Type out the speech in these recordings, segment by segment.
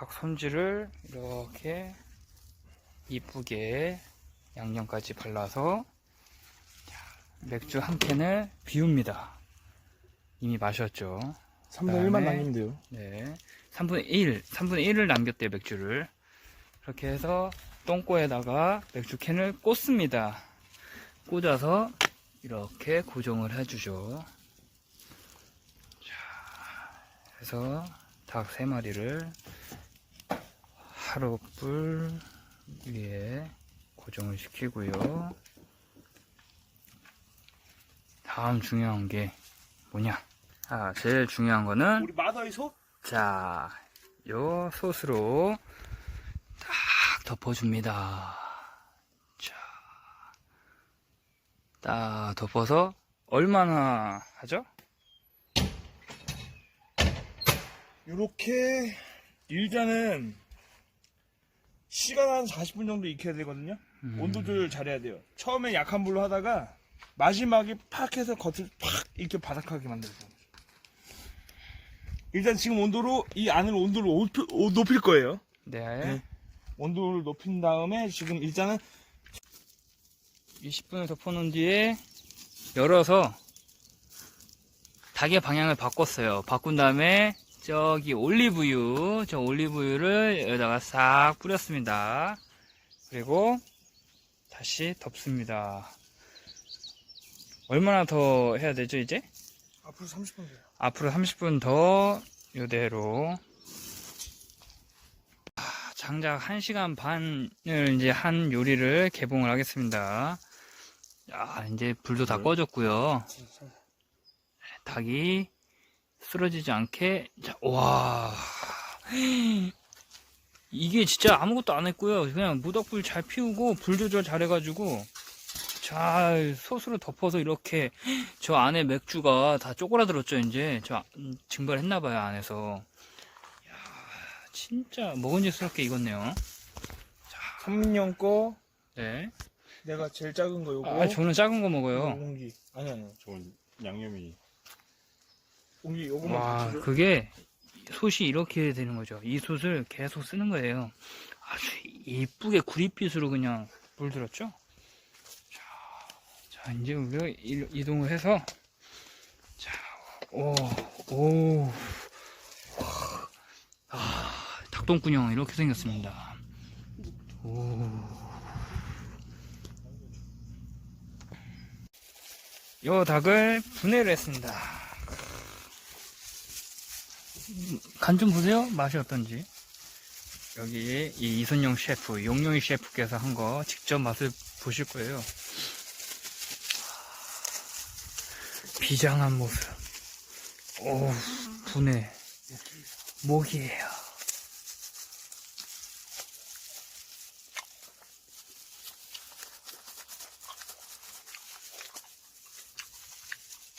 닭 손질을 이렇게 이쁘게 양념까지 발라서 자, 맥주 한 캔을 비웁니다. 이미 마셨죠. 3분의 1만 그다음에- 남기면 돼요. 네. 3분의 1, 3분의 1을 남겼대요, 맥주를. 그렇게 해서 똥꼬에다가 맥주 캔을 꽂습니다. 꽂아서 이렇게 고정을 해주죠. 자, 그래서 닭 3마리를 하룻불 위에 고정을 시키고요. 다음 중요한 게 뭐냐? 아, 제일 중요한 거는 우리 마더의 소? 자, 요 솥으로 딱 덮어줍니다. 자, 딱 덮어서 얼마나 하죠? 요렇게 일단은 시간 한 40분 정도 익혀야 되거든요. 음. 온도 조절 잘해야 돼요. 처음에 약한 불로 하다가 마지막에 팍 해서 겉을 팍 이렇게 바삭하게 만들어요. 일단 지금 온도로 이 안을 온도를 높일, 오- 높일 거예요. 네. 네. 온도를 높인 다음에 지금 일단은 20분을 덮어놓은 뒤에 열어서 닭의 방향을 바꿨어요. 바꾼 다음에 저기 올리브유, 저 올리브유를 여기다가 싹 뿌렸습니다. 그리고 다시 덮습니다. 얼마나 더 해야 되죠, 이제? 앞으로 30분 돼요. 앞으로 30분 더 이대로 아, 장작 1시간 반을 이제 한 요리를 개봉을 하겠습니다. 야, 이제 불도 다 꺼졌고요. 닭이 쓰러지지 않게 자, 와 이게 진짜 아무것도 안 했고요. 그냥 무덕불 잘 피우고 불 조절 잘 해가지고 잘 솥으로 덮어서 이렇게 저 안에 맥주가 다 쪼그라들었죠 이제 저 음, 증발했나봐요 안에서 야 진짜 먹은직스럽게 익었네요 성민형 거 네. 내가 제일 작은 거 요거. 아 저는 작은 거 먹어요 공기. 아니 아니. 저건 양념이 공기 요거만 와 붙이죠. 그게 솥이 이렇게 되는 거죠. 이 솥을 계속 쓰는 거예요. 아주 이쁘게 구릿빛으로 그냥 물들었죠? 자, 자 이제 우리가 이- 이동을 해서 자오오 아, 닭똥꾸녕 이렇게 생겼습니다. 오. 요 닭을 분해를 했습니다 간 좀 보세요. 맛이 어떤지. 여기 이 이선용 셰프, 용용이 셰프께서 한 거 직접 맛을 보실 거예요. 비장한 모습. 오, 분해. 목이에요.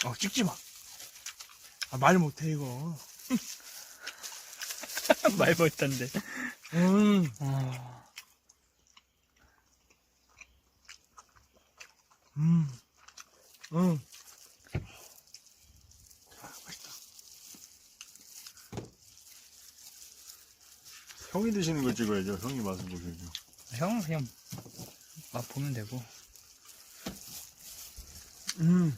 어 찍지 마. 아, 말 못해 이거. 말 못한데. 음. 어, 음. 음. 형이 드시는 걸 찍어야죠. 형이 맛을 보셔야죠. 형 그냥 맛 보면 되고. 음.